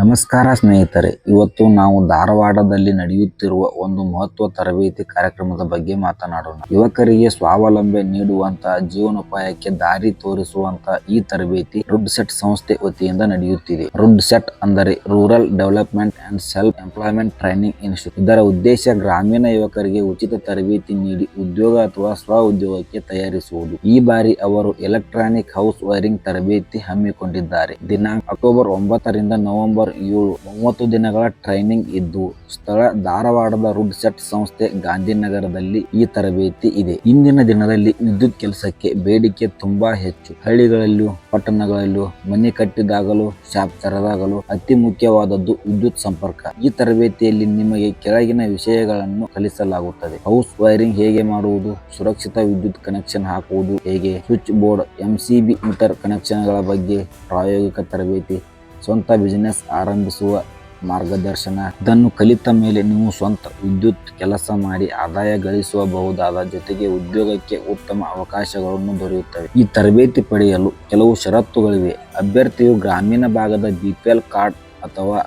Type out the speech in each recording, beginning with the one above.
ನಮಸ್ಕಾರ ಸ್ನೇಹಿತರೆ, ಇವತ್ತು ನಾವು ಧಾರವಾಡದಲ್ಲಿ ನಡೆಯುತ್ತಿರುವ ಒಂದು ಮಹತ್ವ ತರಬೇತಿ ಕಾರ್ಯಕ್ರಮದ ಬಗ್ಗೆ ಮಾತನಾಡೋಣ. ಯುವಕರಿಗೆ ಸ್ವಾವಲಂಬನೆ ನೀಡುವಂತಹ ಜೀವನೋಪಾಯಕ್ಕೆ ದಾರಿ ತೋರಿಸುವಂತಹ ಈ ತರಬೇತಿ ರುಡ್ ಸೆಟ್ ಸಂಸ್ಥೆ ವತಿಯಿಂದ ನಡೆಯುತ್ತಿದೆ. ರುಡ್ ಸೆಟ್ ಅಂದರೆ rural development and self employment training institute ಇದರ ಉದ್ದೇಶ ಗ್ರಾಮೀಣ ಯುವಕರಿಗೆ ಉಚಿತ ತರಬೇತಿ ನೀಡಿ ಉದ್ಯೋಗ ಅಥವಾ ಸ್ವ ಉದ್ಯೋಗಕ್ಕೆ ತಯಾರಿಸುವುದು. ಈ ಬಾರಿ ಅವರು ಎಲೆಕ್ಟ್ರಾನಿಕ್ ಹೌಸ್ ವೈರಿಂಗ್ ತರಬೇತಿ ಹಮ್ಮಿಕೊಂಡಿದ್ದಾರೆ. ದಿನಾಂಕ ಅಕ್ಟೋಬರ್ ಒಂಬತ್ತರಿಂದ ನವೆಂಬರ್ ಏಳು ಮೂವತ್ತು ದಿನಗಳ ಟ್ರೈನಿಂಗ್ ಇದ್ದು, ಸ್ಥಳ ಧಾರವಾಡದ ರುಡ್ ಸೆಟ್ ಸಂಸ್ಥೆ ಗಾಂಧಿನಗರದಲ್ಲಿ ಈ ತರಬೇತಿ ಇದೆ. ಇಂದಿನ ದಿನದಲ್ಲಿ ವಿದ್ಯುತ್ ಕೆಲಸಕ್ಕೆ ಬೇಡಿಕೆ ತುಂಬಾ ಹೆಚ್ಚು. ಹಳ್ಳಿಗಳಲ್ಲೂ, ಪಟ್ಟಣಗಳಲ್ಲೂ, ಮನೆ ಕಟ್ಟಿದಾಗಲೂ, ಶಾಪ್ ತೆರೆದಾಗಲೂ ಅತಿ ಮುಖ್ಯವಾದದ್ದು ವಿದ್ಯುತ್ ಸಂಪರ್ಕ. ಈ ತರಬೇತಿಯಲ್ಲಿ ನಿಮಗೆ ಕೆಳಗಿನ ವಿಷಯಗಳನ್ನು ಕಲಿಸಲಾಗುತ್ತದೆ. ಹೌಸ್ ವೈರಿಂಗ್ ಹೇಗೆ ಮಾಡುವುದು, ಸುರಕ್ಷಿತ ವಿದ್ಯುತ್ ಕನೆಕ್ಷನ್ ಹಾಕುವುದು ಹೇಗೆ, ಸ್ವಿಚ್ ಬೋರ್ಡ್ ಎಂಸಿಬಿ ಮೀಟರ್ ಕನೆಕ್ಷನ್ಗಳ ಬಗ್ಗೆ ಪ್ರಾಯೋಗಿಕ ತರಬೇತಿ ಸ್ವಂತ ಬಿಸಿನೆಸ್ ಆರಂಭಿಸುವ ಮಾರ್ಗದರ್ಶನ. ಇದನ್ನು ಕಲಿತ ಮೇಲೆ ನೀವು ಸ್ವಂತ ವಿದ್ಯುತ್ ಕೆಲಸ ಮಾಡಿ ಆದಾಯ ಗಳಿಸಬಹುದಾದ ಜೊತೆಗೆ ಉದ್ಯೋಗಕ್ಕೆ ಉತ್ತಮ ಅವಕಾಶಗಳನ್ನು ದೊರೆಯುತ್ತವೆ. ಈ ತರಬೇತಿ ಪಡೆಯಲು ಕೆಲವು ಷರತ್ತುಗಳಿವೆ. ಅಭ್ಯರ್ಥಿಯು ಗ್ರಾಮೀಣ ಭಾಗದ ಬಿಪಿಎಲ್ ಕಾರ್ಡ್ ಅಥವಾ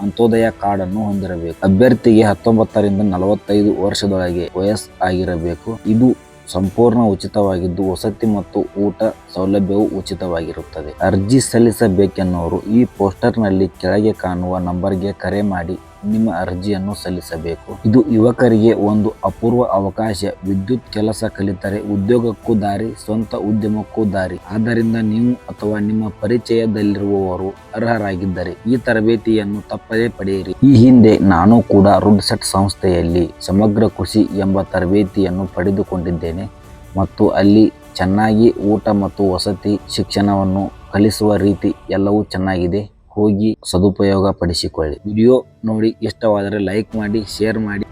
ಅಂತ್ಯೋದಯ ಕಾರ್ಡ್ ಅನ್ನು ಹೊಂದಿರಬೇಕು. ಅಭ್ಯರ್ಥಿಗೆ ಹತ್ತೊಂಬತ್ತರಿಂದ ನಲವತ್ತೈದು ವರ್ಷದೊಳಗೆ ವಯಸ್ಸಾಗಿರಬೇಕು. ಇದು ಸಂಪೂರ್ಣ ಉಚಿತವಾಗಿದ್ದು, ವಸತಿ ಮತ್ತು ಊಟ ಸೌಲಭ್ಯವು ಉಚಿತವಾಗಿರುತ್ತದೆ. ಅರ್ಜಿ ಸಲ್ಲಿಸಬೇಕೆನ್ನುವರು ಈ ಪೋಸ್ಟರ್ನಲ್ಲಿ ಕೆಳಗೆ ಕಾಣುವ ನಂಬರ್ಗೆ ಕರೆ ಮಾಡಿ. ನಿಮ್ಮ ಅರ್ಜಿಯನ್ನು ಸಲ್ಲಿಸಬೇಕು. ಇದು ಯುವಕರಿಗೆ ಒಂದು ಅಪೂರ್ವ ಅವಕಾಶ. ವಿದ್ಯುತ್ ಕೆಲಸ ಕಲಿತರೆ ಉದ್ಯೋಗಕ್ಕೂ ದಾರಿ, ಸ್ವಂತ ಉದ್ಯಮಕ್ಕೂ ದಾರಿ. ಆದ್ದರಿಂದ ನೀವು ಅಥವಾ ನಿಮ್ಮ ಪರಿಚಯದಲ್ಲಿರುವವರು ಅರ್ಹರಾಗಿದ್ದರೆ ಈ ತರಬೇತಿಯನ್ನು ತಪ್ಪದೇ ಪಡೆಯಿರಿ. ಈ ಹಿಂದೆ ನಾನು ಕೂಡ ರುಡ್ಸೆಟ್ ಸಂಸ್ಥೆಯಲ್ಲಿ ಸಮಗ್ರ ಕೃಷಿ ಎಂಬ ತರಬೇತಿಯನ್ನು ಪಡೆದುಕೊಂಡಿದ್ದೇನೆ ಮತ್ತು ಅಲ್ಲಿ ಚೆನ್ನಾಗಿ ಊಟ ಮತ್ತು ವಸತಿ ಶಿಕ್ಷಣವನ್ನು ಕಲಿಸುವ ರೀತಿ ಎಲ್ಲವೂ ಚೆನ್ನಾಗಿದೆ. ಹೋಗಿ ಸದುಪಯೋಗ ಪಡಿಸಿಕೊಳ್ಳಿ ವಿಡಿಯೋ ನೋಡಿ ಇಷ್ಟವಾದರೆ ಲೈಕ್ ಮಾಡಿ ಶೇರ್ ಮಾಡಿ.